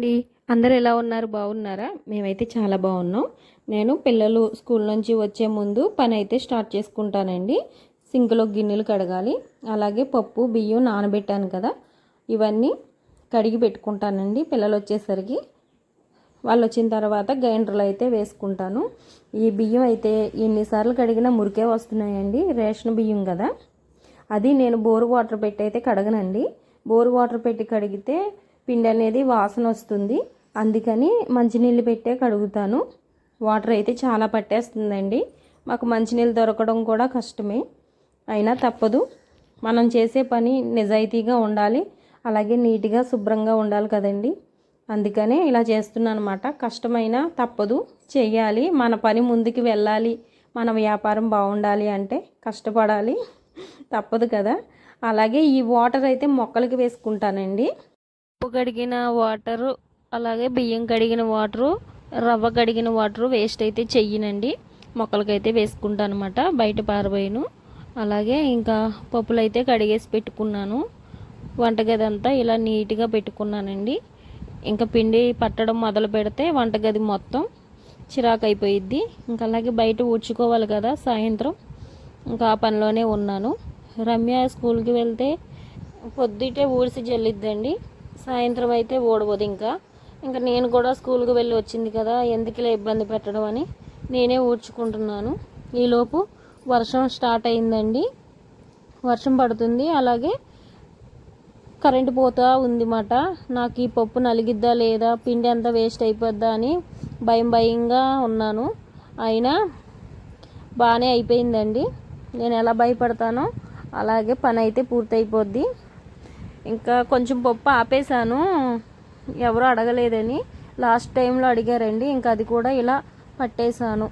అండి. అందరు ఎలా ఉన్నారు? బాగున్నారా? మేమైతే చాలా బాగున్నాం. నేను పిల్లలు స్కూల్ నుంచి వచ్చే ముందు పని అయితే స్టార్ట్ చేసుకుంటానండి. సింక్లో గిన్నెలు కడగాలి. అలాగే పప్పు బియ్యం నానబెట్టాను కదా. ఇవన్నీ కడిగి పెట్టుకుంటానండి పిల్లలు వచ్చేసరికి. వాళ్ళు వచ్చిన తర్వాత గ్రైండర్లో అయితే వేసుకుంటాను. ఈ బియ్యం అయితే ఎన్నిసార్లు కడిగినా మురికే వస్తున్నాయండి. రేషన్ బియ్యం కదా. అది నేను బోరు వాటర్ పెట్టి అయితే కడగనండి. బోరు వాటర్ పెట్టి కడిగితే పిండి అనేది వాసన వస్తుంది. అందుకని మంచినీళ్ళు పెట్టే కడుగుతాను. వాటర్ అయితే చాలా పట్టేస్తుందండి. మాకు మంచినీళ్ళు దొరకడం కూడా కష్టమే. అయినా తప్పదు. మనం చేసే పని నిజాయితీగా ఉండాలి. అలాగే నీట్గా శుభ్రంగా ఉండాలి కదండి. అందుకనే ఇలా చేస్తున్నాను అనమాట కష్టమైనా తప్పదు. చేయాలి మన పని ముందుకు వెళ్ళాలి. మన వ్యాపారం బాగుండాలి అంటే కష్టపడాలి. తప్పదు కదా. అలాగే ఈ వాటర్ అయితే మొక్కలకి వేసుకుంటానండి. ఉప్పు కడిగిన వాటరు అలాగే బియ్యం కడిగిన వాటరు రవ్వ కడిగిన వాటరు వేస్ట్ అయితే చెయ్యనండి. మొక్కలకైతే వేసుకుంటాను అనమాట బయట పారబోయాను. అలాగే ఇంకా పప్పులు అయితే కడిగేసి పెట్టుకున్నాను. వంటగది అంతా ఇలా నీట్గా పెట్టుకున్నానండి. ఇంకా పిండి పట్టడం మొదలు పెడితే వంటగది మొత్తం చిరాకు అయిపోయిద్ది ఇంకా అలాగే బయట ఊడ్చుకోవాలి కదా సాయంత్రం. ఇంకా ఆ పనిలోనే ఉన్నాను. రమ్య స్కూల్కి వెళ్తే పొద్దుటే ఊడ్చి జల్లిద్దండి. సాయంత్రం అయితే ఓడవదు ఇంకా. ఇంకా నేను కూడా స్కూల్కి వెళ్ళి వచ్చింది కదా ఎందుకులే ఇబ్బంది పెట్టడం అని నేనే ఊడ్చుకుంటున్నాను. ఈలోపు వర్షం స్టార్ట్ అయిందండి. వర్షం పడుతుంది అలాగే కరెంటు పోతా ఉంది మాట నాకు ఈ పప్పు నలిగిద్దా లేదా పిండి అంతా వేస్ట్ అయిపోద్దా అని భయం భయంగా ఉన్నాను. అయినా బాగానే అయిపోయిందండి. నేను ఎలా భయపడతానో అలాగే పని అయితే పూర్తయిపోద్ది. ఇంకా కొంచెం పప్పు ఆపేశాను. ఎవరు అడగలేదని. లాస్ట్ టైంలో అడిగారండి. ఇంకా అది కూడా ఇలా పట్టేశాను.